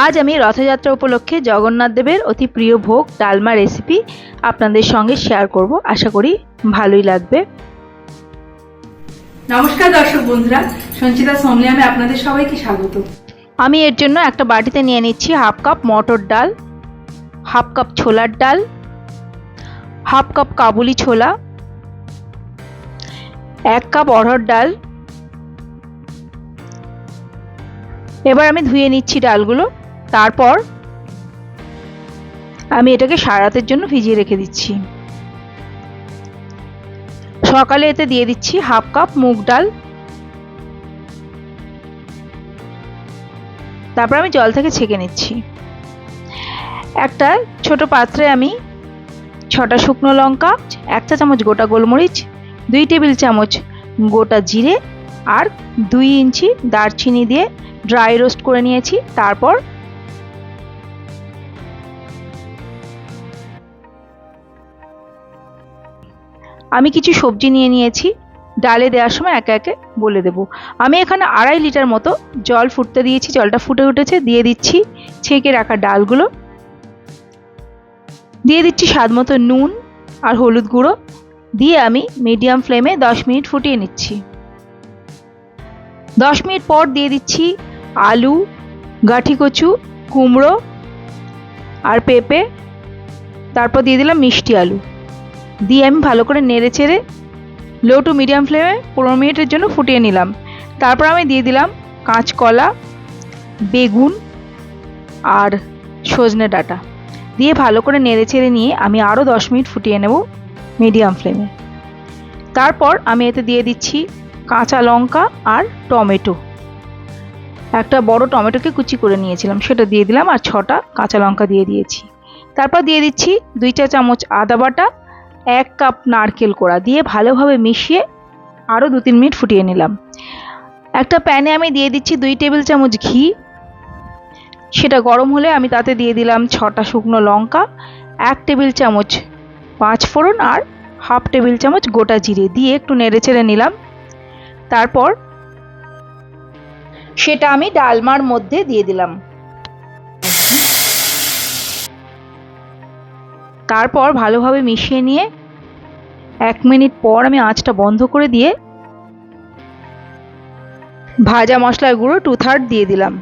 আজ আমি রথযাত্রা উপলক্ষে জগন্নাথ দেবের অতি প্রিয় ভোগ ডালমা রেসিপি আপনাদের সঙ্গে শেয়ার করব। আশা করি ভালোই লাগবে। নমস্কার দর্শক বন্ধুরা সঞ্চিতা সোমলিয়ামে আপনাদের সবাইকে স্বাগত। আমি এর জন্য একটা বাটিতে নিয়ে নিচ্ছি হাফ কাপ মটর ডাল হাফ কাপ ছোলার ডাল হাফ কাপ কাবুলি ছোলা এক কাপ অড়হর ডাল। এবার আমি ধুয়ে নিচ্ছি ডালগুলো। তারপর আমি এটাকে সারাতের জন্য ভিজিয়ে রেখে দিচ্ছি। সকালে এতে দিয়ে দিচ্ছি হাফ কাপ মুগ ডাল। তারপর আমি জল থেকে ছেঁকে নিচ্ছি। একটা ছোট পাত্রে আমি ছটা শুকনো লঙ্কা, এক চা চামচ গোটা গোলমরিচ, দুই টেবিল চামচ গোটা জিরে আর দুই ইঞ্চি দারচিনি দিয়ে ড্রাই রোস্ট করে নিয়েছি। তারপর আমি কিছু সবজি নিয়ে নিয়েছি, ডালে দেওয়ার সময় একে একে বলে দেব। আমি এখানে আড়াই লিটার মতো জল ফুটতে দিয়েছি, জলটা ফুটে উঠেছে, দিয়ে দিচ্ছি ছেঁকে রাখা ডালগুলো। দিয়ে দিচ্ছি স্বাদ মতো নুন আর হলুদ গুঁড়ো। দিয়ে আমি মিডিয়াম ফ্লেমে দশ মিনিট ফুটিয়ে নিচ্ছি। দশ মিনিট পর দিয়ে দিচ্ছি আলু, গাঠি কচু, কুমড়ো আর পেঁপে। তারপর দিয়ে দিলাম মিষ্টি আলু। দিয়ে আমি ভালো করে নেড়ে চেড়ে লো টু মিডিয়াম ফ্লেমে পনেরো মিনিটের জন্য ফুটিয়ে নিলাম। তারপর আমি দিয়ে দিলাম কাঁচকলা, বেগুন আর সজনে ডাঁটা। দিয়ে ভালো করে নেড়ে চেড়ে নিয়ে আমি আরও দশ মিনিট ফুটিয়ে নেব মিডিয়াম ফ্লেমে তারপর আমি এতে দিয়ে দিচ্ছি কাঁচা লঙ্কা আর টমেটো। একটা বড় টমেটোকে কুচি করে নিয়েছিলাম, সেটা দিয়ে দিলাম আর ছটা কাঁচা লঙ্কা দিয়ে দিয়েছি। তারপর দিয়ে দিচ্ছি দুই চা চামচ আদা বাটা এক কাপ নারকেল কোড়া দিয়ে ভালোভাবে মিশিয়ে আরও দু তিন মিনিট ফুটিয়ে নিলাম। একটা প্যানে আমি দিয়ে দিচ্ছি দুই টেবিল চামচ ঘি। সেটা গরম হলে আমি তাতে দিয়ে দিলাম ছটা শুকনো লঙ্কা, এক টেবিল চামচ পাঁচ ফোড়ন আর হাফ টেবিল চামচ গোটা জিরে দিয়ে একটু নেড়ে চেড়ে নিলাম। তারপর সেটা আমি ডালমার মধ্যে দিয়ে দিলাম। তারপর ভালোভাবে মিশিয়ে নিয়ে এক মিনিট পর আমি আঁচটা বন্ধ করে দিয়ে ভাজা মশলার গুঁড়ো টু থার্ড দিয়ে দিলাম।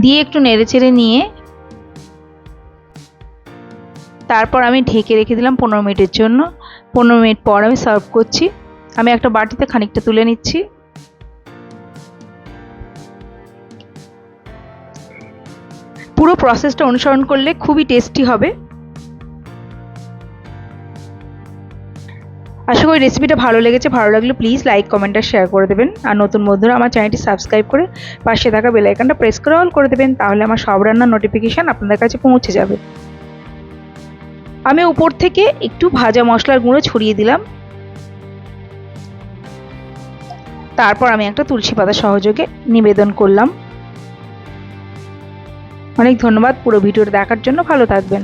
দিয়ে একটু নেড়েচেড়ে নিয়ে তারপর আমি ঢেকে রেখে দিলাম পনেরো মিনিটের জন্য। পনেরো মিনিট পর আমি সার্ভ করছি। আমি একটা বাটিতে খানিকটা তুলে নিচ্ছি। পুরো প্রসেসটা অনুসরণ করলে খুবই টেস্টি হবে। আশা করি রেসিপিটা ভালো লেগেছে, ভালো লাগলে প্লিজ লাইক কমেন্ট আর শেয়ার করে দেবেন। আর নতুন বন্ধুরা আমার চ্যানেলটি সাবস্ক্রাইব করে পাশে থাকা বেল আইকনটা প্রেস করে অল করে দেবেন, তাহলে আমার সব রান্নার নোটিফিকেশান আপনাদের কাছে পৌঁছে যাবে। আমি উপর থেকে একটু ভাজা মশলার গুঁড়ো ছড়িয়ে দিলাম। তারপর আমি একটা তুলসী পাতা সহযোগে নিবেদন করলাম। অনেক ধন্যবাদ পুরো ভিডিওটা দেখার জন্য। ভালো থাকবেন।